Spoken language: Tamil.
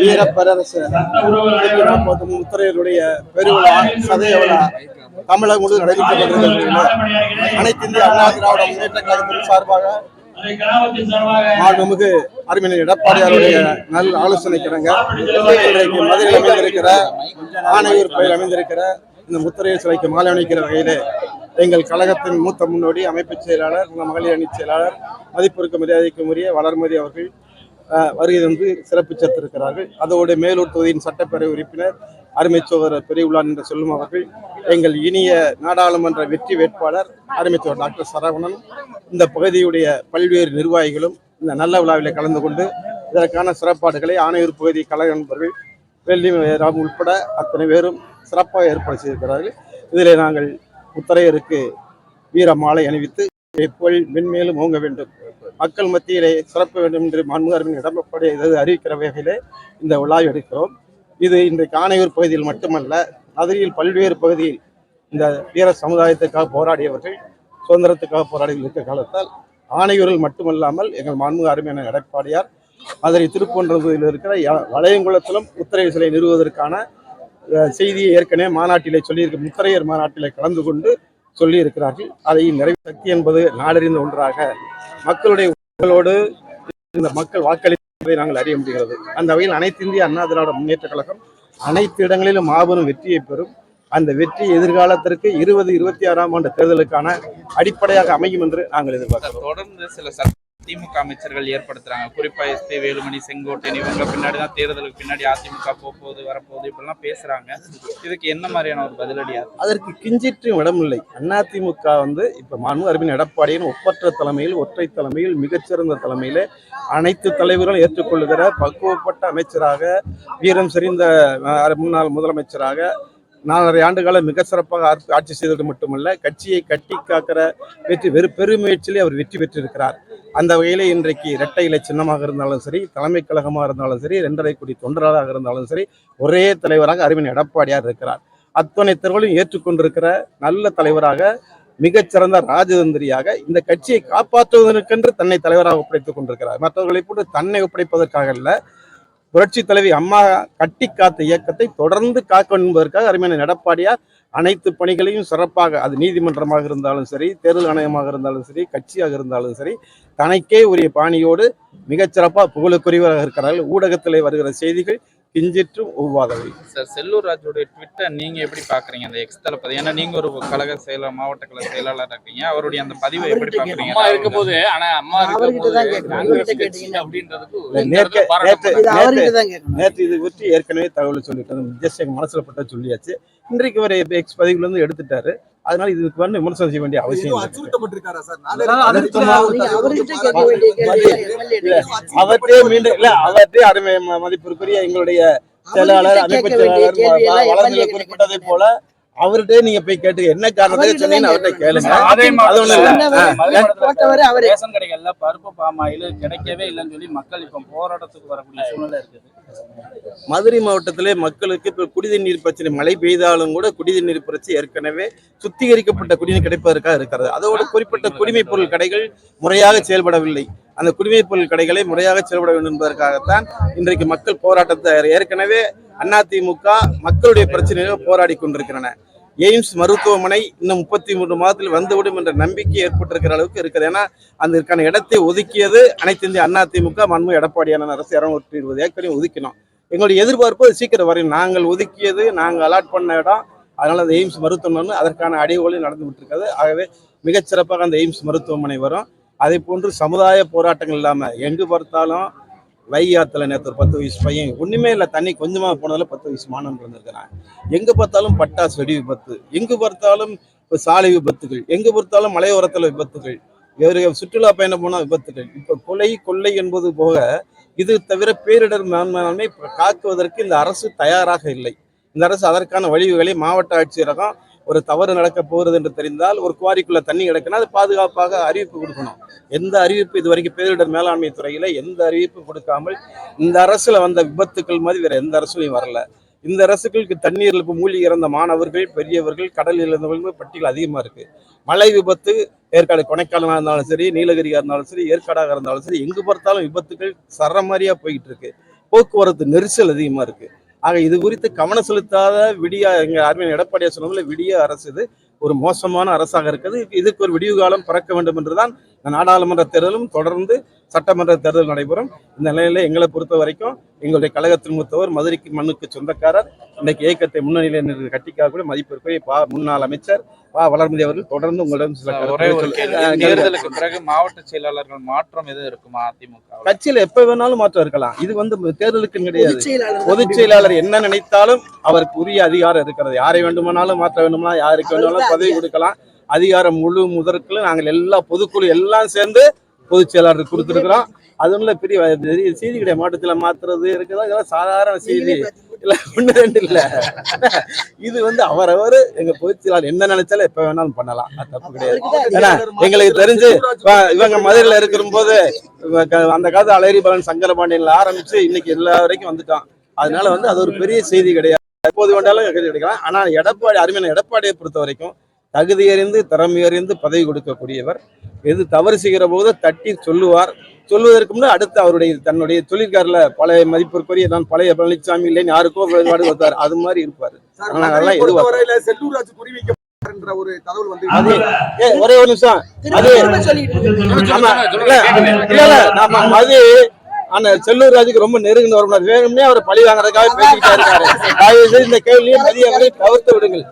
Veerapparasu நாற்பத்தி முத்திரையருடைய பெருவிழா சதய விழா தமிழகம் முழுவதும் நடைபெற்று அனைத்து இந்திய அண்ணா திராவிட முன்னேற்ற கழகத்தின் சார்பாக மாண்புமிகு அருமையின் எடப்பாடியாருடைய நல் ஆலோசனை கிடங்க இன்றைக்கு மதுரையில் அமைந்திருக்கிற ஆணையூர் பயிர் அமைந்திருக்கிற இந்த முத்திரையர் சிலைக்கு மாலை அணிக்கிற வகையிலே எங்கள் கழகத்தின் மூத்த முன்னோடி அமைப்பு செயலாளர் உங்கள் மகளிர் அணி செயலாளர் மதிப்பிற்கு மரியாதைக்கும் உரிய வளர்மதி அவர்கள் வருகை வந்து சிறப்பு சேர்த்திருக்கிறார்கள். அதோடு மேலூர் தொகுதியின் சட்டப்பேரவை உறுப்பினர் அருமை சோதரர் பெரியவுலான் என்று சொல்லும் அவர்கள் எங்கள் இனிய நாடாளுமன்ற வெற்றி வேட்பாளர் அருமை டாக்டர் சரவணன் இந்த பகுதியுடைய பல்வேறு நிர்வாகிகளும் இந்த நல்ல விழாவில் கலந்து கொண்டு இதற்கான சிறப்பாடுகளை ஆணையூர் பகுதி கழக நண்பர்கள் வெள்ளி ராம் உட்பட அத்தனை பேரும் சிறப்பாக ஏற்பாடு செய்திருக்கிறார்கள். இதில் நாங்கள் முத்தரையருக்கு வீர மாலை அணிவித்து புகழ் மென்மேலும் ஓங்க வேண்டும். மக்கள் மத்தியிலே சிறப்பு வேண்டும் என்று மன்முகர்வின் இடம்பப்படி இது அறிவிக்கிற வகையிலே இந்த விழாவை எடுக்கிறோம். இது இன்று ஆணையூர் பகுதியில் மட்டுமல்ல மதுரையில் பல்வேறு பகுதியில் இந்த வீர சமுதாயத்துக்காக போராடியவர்கள் சுதந்திரத்துக்காக போராடி இருக்க காலத்தால் ஆணையூரில் மட்டுமல்லாமல் எங்கள் மாண்புமிகு அருமையான எடப்பாடியார் மதுரை திருப்பொன்றதில் இருக்கிற வளையங்குளத்திலும் முத்திரை சிலை நிறுவுவதற்கான செய்தியை ஏற்கனவே மாநாட்டிலே சொல்லியிருக்க முத்தரையர் மாநாட்டிலே கலந்து கொண்டு சொல்லியிருக்கிறார்கள். அதை நிறைவு சக்தி என்பது நாடறிந்த ஒன்றாக மக்களுடைய உங்களோடு இந்த மக்கள் வாக்களிப்பதை நாங்கள் அறிய முடிகிறது. அந்த வகையில் அனைத்து இந்திய அண்ணா திராவிட முன்னேற்ற கழகம் அனைத்து இடங்களிலும் மாபெரும் வெற்றியை பெறும். அந்த வெற்றி எதிர்காலத்திற்கு இருபது இருபத்தி ஆறாம் ஆண்டு தேர்தலுக்கான அடிப்படையாக அமையும் என்று நாங்கள் எதிர்பார்க்கிறோம். தொடர்ந்து சில திமுக அமைச்சர்கள் ஏற்படுத்துறாங்க. குறிப்பா எஸ்பி வேலுமணி செங்கோட்டையன் இவங்க பின்னாடி தான் தேர்தலுக்கு பின்னாடி அதிமுக போகுது வரப்போகுது இப்படிலாம் பேசுறாங்க. இதுக்கு என்ன மாதிரியான ஒரு பதிலடியா அதற்கு கிஞ்சிற்றும் இடமில்லை. அதிமுக வந்து இப்ப மனு அரவிந்த் எடப்பாடியின் ஒப்பற்ற தலைமையில் ஒற்றை தலைமையில் மிகச்சிறந்த தலைமையில அனைத்து தலைவர்களும் ஏற்றுக்கொள்ளுகிற பக்குவப்பட்ட அமைச்சராக வீரம் செறிந்த முன்னாள் முதலமைச்சராக நாலரை ஆண்டுகால மிக சிறப்பாக ஆட்சி- ஆட்சி செய்தது மட்டுமல்ல கட்சியை கட்டி காக்கிற வெற்றி வெறு பெருமுயற்சியிலே அவர் வெற்றி பெற்றிருக்கிறார். அந்த வகையில் இன்றைக்கு இரட்டை இலை சின்னமாக இருந்தாலும் சரி தலைமை கழகமாக இருந்தாலும் சரி ரெண்டரை கோடி தொண்டராக இருந்தாலும் சரி ஒரே தலைவராக அரவிந்த் எடப்பாடியார் இருக்கிறார். அத்தனை தேர்வுகளையும் ஏற்றுக்கொண்டிருக்கிற நல்ல தலைவராக மிகச்சிறந்த ராஜதந்திரியாக இந்த கட்சியை காப்பாற்றுவதற்கென்று தன்னை தலைவராக ஒப்படைத்துக் கொண்டிருக்கிறார். மற்றவர்களை போட்டு தன்னை ஒப்படைப்பதற்காக அல்ல புரட்சி தலைவி அம்மா கட்டி காத்த இயக்கத்தை தொடர்ந்து காக்க என்பதற்காக அருமையான எடப்பாடியார் அனைத்து பணிகளையும் சிறப்பாக அது நீதிமன்றமாக இருந்தாலும் சரி தேர்தல் ஆணையமாக இருந்தாலும் சரி கட்சியாக இருந்தாலும் சரி தனக்கே உரிய பாணியோடு மிகச்சிறப்பாக புகழுக்குரியவராக இருக்கிறார்கள். ஊடகத்தில் வருகிற செய்திகள் கிஞ்சிற்றும் ஒவ்வாதவை. சார் செல்லூர் ராஜுடைய ட்விட்டர் நீங்க எப்படி பாக்குறீங்க? அந்த எக்ஸ் தளபதி. ஏன்னா நீங்க ஒரு கழக செயலர் மாவட்ட கழக செயலாளர் இருக்கீங்க. அவருடைய அந்த பதிவை எப்படி பாக்குறீங்க? அம்மா இருக்கும்போது ஆனா அம்மா நேற்று. இது பற்றி ஏற்கனவே தகவல் சொல்லிட்டோம். ஜஸ்ட் எங்க மனசுல பட்ட சொல்லியாச்சு. இன்றைக்கு ஒரு எக்ஸ் பதிவுல இருந்து எடுத்துட்டாரு. அதனால இதுக்கு வந்து விமர்சனம் செய்ய வேண்டிய அவசியம் அவற்றே மீண்டும் இல்ல அவற்றே அருமை மதிப்பிற்குரிய எங்களுடைய செயலாளர் அமைப்பு செயலாளர் குறிப்பிட்டதை போல அவர்கிட்ட நீங்க போய் கேட்டு என்ன காரணத்தை அவர்கிட்ட சொன்னீங்கன்னு அவர்கிட்ட கேளுங்க. அதே மதுரை அவரு ரேஷன் கடைகள்ல பருப்பு பாமாயில் கிடைக்கவே இல்லைன்னு சொல்லி மக்கள் இப்ப போராட்டத்துக்கு வரக்கூடிய சூழ்நிலை இருக்குது. மதுரை மாவட்டத்திலே மக்களுக்கு இப்ப குடிநீர் பிரச்சனை மழை பெய்தாலும் கூட குடிநீர் பிரச்சனை ஏற்கனவே சுத்திகரிக்கப்பட்ட குடிநீர் கிடைப்பதற்காக இருக்கிறது. அதோடு குறிப்பிட்ட குடிமைப் பொருள் கடைகள் முறையாக செயல்படவில்லை. அந்த குடிமைப் பொருள் கடைகளை முறையாக செயல்பட வேண்டும் என்பதற்காகத்தான் இன்றைக்கு மக்கள் போராட்டத்தை ஏற்கனவே அதிமுக மக்களுடைய பிரச்சனையாக போராடி கொண்டிருக்கின்றன. எய்ம்ஸ் மருத்துவமனை இன்னும் முப்பத்தி மூன்று மாதத்தில் வந்துவிடும் என்ற நம்பிக்கை ஏற்பட்டிருக்கிற அளவுக்கு இருக்குது ஏன்னா அதற்கான இடத்தை ஒதுக்கியது அனைத்து இந்திய திமுக மண்மு எடப்பாடியான அரசு இரநூற்றி இருபது ஏக்கரையும் ஒதுக்கினோம். எங்களுடைய எதிர்பார்ப்பு சீக்கிரம் வரையும் நாங்கள் ஒதுக்கியது நாங்கள் அலாட் பண்ண இடம். அதனால் அந்த எய்ம்ஸ் மருத்துவமனை அதற்கான அடைவுகளும் நடந்து விட்டுருக்காது. ஆகவே மிகச்சிறப்பாக அந்த எய்ம்ஸ் மருத்துவமனை வரும். அதே போன்று சமுதாய போராட்டங்கள் இல்லாமல் எங்கு பார்த்தாலும் வைகாத்துல நேற்று ஒரு பத்து வயசு பையன் ஒன்றுமே இல்லை தண்ணி கொஞ்சமாக போனதில் பத்து வயசு மாணவன் இருந்திருக்கிறான் எங்கே பார்த்தாலும் பட்டாசு வெடி விபத்து எங்கு பார்த்தாலும் இப்போ சாலை விபத்துகள் எங்கு பார்த்தாலும் மலையோரத்தில் விபத்துகள் வேறு சுற்றுலா பயணம் போனால் விபத்துகள். இப்போ கொலை கொள்ளை என்பது போக இது தவிர பேரிடர் மேன்மையாண்மை காக்குவதற்கு இந்த அரசு தயாராக இல்லை. இந்த அரசு அதற்கான வழிவுகளை மாவட்ட ஆட்சியரகம் ஒரு தவறு நடக்க போகிறது என்று தெரிந்தால் ஒரு குவாரிக்குள்ள தண்ணி கிடக்குன்னா அது பாதுகாப்பாக அறிவிப்பு கொடுக்கணும். எந்த அறிவிப்பு இது வரைக்கும் பேரிடர் மேலாண்மை துறையில எந்த அறிவிப்பு கொடுக்காமல் இந்த அரசுல வந்த விபத்துக்கள் மாதிரி வேற எந்த அரசுலையும் வரல. இந்த அரசுகளுக்கு தண்ணீரில் இப்போ மூழ்கி இறந்த மாணவர்கள் பெரியவர்கள் கடலில் இறந்தவர்கள் பட்டியல் அதிகமாக இருக்குது மழை விபத்து ஏற்காடு கொடைக்கானலாக இருந்தாலும் சரி நீலகிரியாக இருந்தாலும் சரி ஏற்காடாக இருந்தாலும் சரி எங்கு பார்த்தாலும் விபத்துகள் சரமாரியா போயிட்டு இருக்கு. போக்குவரத்து நெரிசல் அதிகமாக இருக்குது ஆக இது குறித்து கவனம் செலுத்தாத விடிய எங்க அருமையான எடப்பாடியார் சொன்னதுல விடிய அரசு இது ஒரு மோசமான அரசாக இருக்குது. இதுக்கு ஒரு விடிவு காலம் பறக்க வேண்டும் என்றுதான் நாடாளுமன்ற தேர்தலும் தொடர்ந்து சட்டமன்ற தேர்தல் நடைபெறும். இந்த நிலையில எங்களை பொறுத்த வரைக்கும் எங்களுடைய கழகத்தின் மூத்தவர் மதுரைக்கு மண்ணுக்கு சொந்தக்காரர். இன்னைக்கு இயக்கத்தை முன்னணியில் கட்டிக்காக்கூடிய மதிப்பிற்குரிய பா முன்னாள் அமைச்சர் பா வளர்மதி அவர்கள் தொடர்ந்து உங்களிடம் சில தேர்தலுக்கு பிறகு மாவட்ட செயலாளர்கள் மாற்றம் எதுவும் இருக்குமா அதிமுக கட்சியில எப்ப வேணாலும் மாற்றம் இருக்கலாம். இது வந்து தேர்தலுக்கு கிடையாது. பொதுச் செயலாளர் பொதுச் செயலாளர் என்ன நினைத்தாலும் அவருக்கு உரிய அதிகாரம் இருக்கிறது. யாரை வேண்டுமானாலும் மாற்ற வேண்டுமா யாருக்கு வேண்டுமானாலும் பதவி கொடுக்கலாம். அதிகாரம் முழு முதற்குள்ள நாங்கள் எல்லா பொதுக்குழு எல்லாம் சேர்ந்து பொதுச் செயலாளர் கொடுத்துருக்கிறோம். அதுல பெரிய பெரிய செய்தி கிடையாது. மாவட்டத்தில் மாத்துறது இருக்குதா இதெல்லாம் சாதாரண செய்தி. இல்ல ஒண்ணு ரெண்டு இல்ல. இது வந்து அவரவர் எங்க பொதுச் செயலாளர் என்ன நினைச்சாலும் எப்ப வேணாலும் பண்ணலாம். அது தப்பு கிடையாது. ஏன்னா எங்களுக்கு தெரிஞ்சு இவங்க மதுரையில இருக்கிற போது அந்த காலத்து அலரி பலன் சங்கரபாண்டியன்ல ஆரம்பிச்சு இன்னைக்கு எல்லா வரைக்கும் வந்துட்டான். அதனால வந்து அது ஒரு பெரிய செய்தி கிடையாது. எப்போது வேண்டாலும் கிடைக்கலாம். ஆனா எடப்பாடி அருமையான எடப்பாடியை பொறுத்த வரைக்கும் தகுதி அறிந்து திறமை அறிந்து பதவி கொடுக்கக்கூடியவர் எது தவறு செய்கிற போது தட்டி சொல்லுவார் சொல்வதற்கு முன்னே அடுத்து அவருடைய தன்னுடைய தொழிற்காரில் பழைய மதிப்பிற்குரிய நான் பழைய பழனிசாமி இல்லைன்னு யாருக்கோ வழிபாடு வைத்தார் அது மாதிரி இருப்பார் ஆனா அதெல்லாம் வைக்கப்படுகின்ற ஒரு தகவல் வந்து அது ஏ, ஒரே ஒரு நிமிஷம் அது. ஆமா இல்ல இல்ல இல்ல நாம மது ஆனா செல்லூர் ராஜுக்கு ரொம்ப நெருங்கின வரணும் வேணும்னே அவர் பழி வாங்குறதுக்காக பேசிக்கிட்டே இருக்காரு. தயவு செய்து இந்த கேள்வியை மதிய தவிர்த்து விடுங்கள்.